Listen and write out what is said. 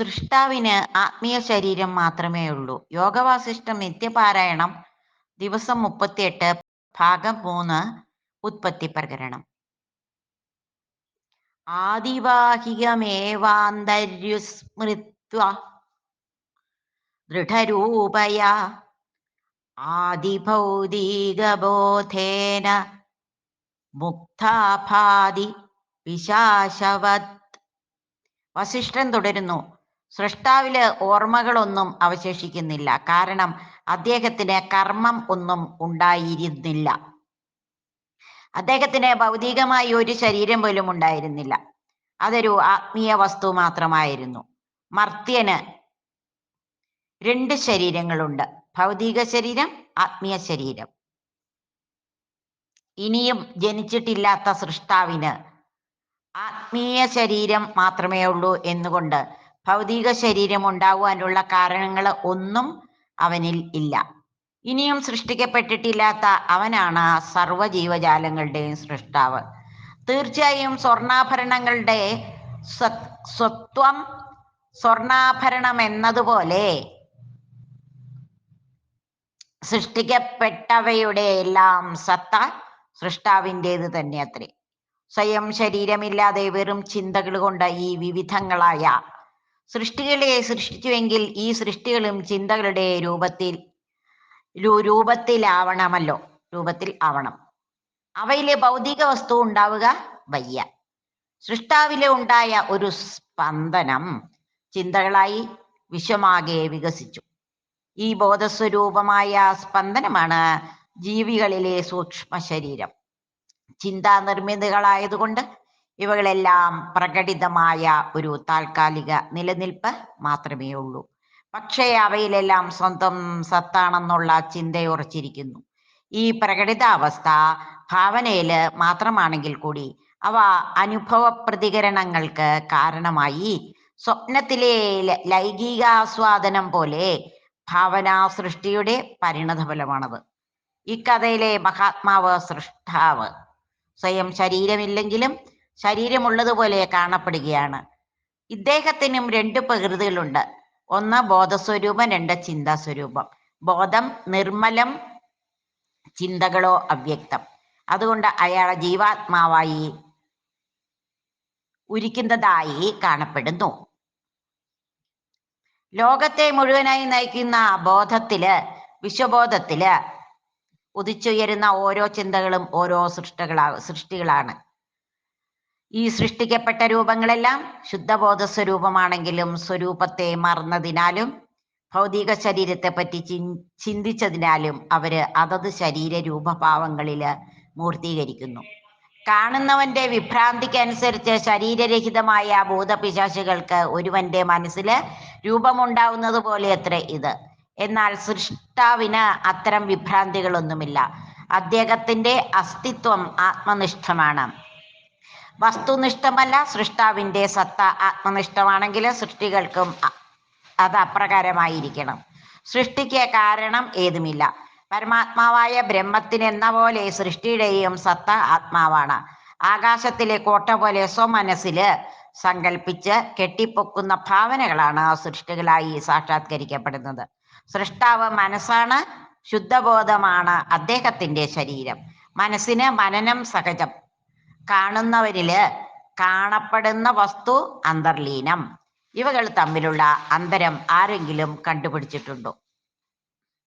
സൃഷ്ടാവിന് ആത്മീയ ശരീരം മാത്രമേ ഉള്ളൂ. യോഗവാസിഷ്ഠം നിത്യപാരായണം ദിവസം മുപ്പത്തിയെട്ട് ഭാഗം മൂന്ന് ഉത്പത്തി പ്രകരണം. ആദിവാഹികമേവാന്തര്യുസ്മൃത്വ ദൃഢരൂപയ ആദിഭൗതികബോധേന മുക്താഭാതി വിശാശവത്. വസിഷ്ഠൻ തുടരുന്നു. സൃഷ്ടാവിൽ ഓർമ്മകളൊന്നും അവശേഷിക്കുന്നില്ല. കാരണം അദ്ദേഹത്തിന് കർമ്മം ഒന്നും ഉണ്ടായിരുന്നില്ല. അദ്ദേഹത്തിന് ഭൗതികമായി ഒരു ശരീരം പോലും ഉണ്ടായിരുന്നില്ല. അതൊരു ആത്മീയ വസ്തു മാത്രമായിരുന്നു. മർത്യന് രണ്ട് ശരീരങ്ങളുണ്ട്. ഭൗതിക ശരീരം ആത്മീയ ശരീരം. ഇനിയും ജനിച്ചിട്ടില്ലാത്ത സൃഷ്ടാവിന് ആത്മീയ ശരീരം മാത്രമേ ഉള്ളൂ എന്നുകൊണ്ട് ഭൗതിക ശരീരം ഉണ്ടാകുവാനുള്ള കാരണങ്ങൾ ഒന്നും അവനിൽ ഇല്ല. ഇനിയും സൃഷ്ടിക്കപ്പെട്ടിട്ടില്ലാത്ത അവനാണ് സർവ ജീവജാലങ്ങളുടെയും സൃഷ്ടാവ്. തീർച്ചയായും സ്വർണാഭരണങ്ങളുടെ സ്വത്വം സ്വർണാഭരണം എന്നതുപോലെ സൃഷ്ടിക്കപ്പെട്ടവയുടെ എല്ലാം സത്ത സൃഷ്ടാവിന്റെത് തന്നെ അത്രേ സ്വയം ശരീരമില്ലാതെ വെറും ചിന്തകൾ കൊണ്ട് ഈ വിവിധങ്ങളായ സൃഷ്ടികളെ സൃഷ്ടിച്ചുവെങ്കിൽ ഈ സൃഷ്ടികളും ചിന്തകളുടെ രൂപത്തിൽ രൂപത്തിലാവണമല്ലോ. രൂപത്തിൽ ആവണം. അവയിലെ ഭൗതിക വസ്തു ഉണ്ടാവുക വയ്യ. സൃഷ്ടാവിലെ ഉണ്ടായ ഒരു സ്പന്ദനം ചിന്തകളായി വിശ്വമാകെ വികസിച്ചു. ഈ ബോധസ്വരൂപമായ സ്പന്ദനമാണ് ജീവികളിലെ സൂക്ഷ്മ ശരീരം ചിന്താ നിർമ്മിതികളായതുകൊണ്ട് ഇവകളെല്ലാം പ്രകടിതമായ ഒരു താൽക്കാലിക നിലനിൽപ്പ് മാത്രമേ ഉള്ളൂ. പക്ഷേ അവയിലെല്ലാം സ്വന്തം സത്താണെന്നുള്ള ചിന്തയുറച്ചിരിക്കുന്നു ഈ പ്രകടിതാവസ്ഥ ഭാവനയിൽ മാത്രമാണെങ്കിൽ കൂടി അവ അനുഭവ പ്രതികരണങ്ങൾക്ക് കാരണമായി സ്വപ്നത്തിലെ ലൈംഗികാസ്വാദനം പോലെ ഭാവനാ സൃഷ്ടിയുടെ പരിണതഫലമാണത്. ഈ കഥയിലെ മഹാത്മാവ് സൃഷ്ടാവ് സ്വയം ശരീരമില്ലെങ്കിലും ശരീരമുള്ളതുപോലെ കാണപ്പെടുകയാണ്. ഇദ്ദേഹത്തിനും രണ്ട് പ്രകൃതികളുണ്ട്. ഒന്ന് ബോധസ്വരൂപം രണ്ട് ചിന്താസ്വരൂപം. ബോധം നിർമ്മലം ചിന്തകളോ അവ്യക്തം. അതുകൊണ്ട് അയാളെ ജീവാത്മാവായി ഉരിക്കുന്നതായി കാണപ്പെടുന്നു. ലോകത്തെ മുഴുവനായി നയിക്കുന്ന ബോധത്തിൽ വിശ്വബോധത്തിൽ ഉദിച്ചുയരുന്ന ഓരോ ചിന്തകളും ഓരോ സൃഷ്ടകളാ സൃഷ്ടികളാണ്. ഈ സൃഷ്ടിക്കപ്പെട്ട രൂപങ്ങളെല്ലാം ശുദ്ധബോധ സ്വരൂപമാണെങ്കിലും സ്വരൂപത്തെ മറന്നതിനാലും ഭൗതിക ശരീരത്തെ പറ്റി ചിന്തിച്ചതിനാലും അവർ അതത് ശരീര രൂപഭാവങ്ങളിൽ മൂർത്തീകരിക്കുന്നു. കാണുന്നവന്റെ വിഭ്രാന്തിക്ക് അനുസരിച്ച് ശരീരരഹിതമായ ഭൂതപിശാശികൾക്ക് ഒരുവന്റെ മനസ്സിൽ രൂപമുണ്ടാവുന്നത് പോലെ അത്ര ഇത്. എന്നാൽ സൃഷ്ടാവിന് അത്തരം വിഭ്രാന്തികളൊന്നുമില്ല. അദ്ദേഹത്തിന്റെ അസ്തിത്വം ആത്മനിഷ്ഠമാണ്. വസ്തുനിഷ്ഠമല്ല സൃഷ്ടാവിന്റെ സത്ത ആത്മനിഷ്ഠമാണെങ്കിൽ സൃഷ്ടികൾക്കും അത് അപ്രകാരമായിരിക്കണം. സൃഷ്ടിക്ക് കാരണം ഏതുമില്ല. പരമാത്മാവായ ബ്രഹ്മത്തിന് എന്ന പോലെ സൃഷ്ടിയുടെയും സത്ത ആത്മാവാണ്. ആകാശത്തിലെ കോട്ട പോലെ സ്വമനസ്സിൽ സങ്കല്പിച്ച് കെട്ടിപ്പൊക്കുന്ന ഭാവനകളാണ് സൃഷ്ടികളായി സാക്ഷാത്കരിക്കപ്പെടുന്നത്. സൃഷ്ടാവ് മനസ്സാണ് ശുദ്ധബോധമാണ് അദ്ദേഹത്തിന്റെ ശരീരം. മനസ്സിന് മനനം സഹജം. കാണുന്നവരിൽ കാണപ്പെടുന്ന വസ്തു അന്തർലീനം. ഇവകൾ തമ്മിലുള്ള അന്തരം ആരെങ്കിലും കണ്ടുപിടിച്ചിട്ടുണ്ടോ?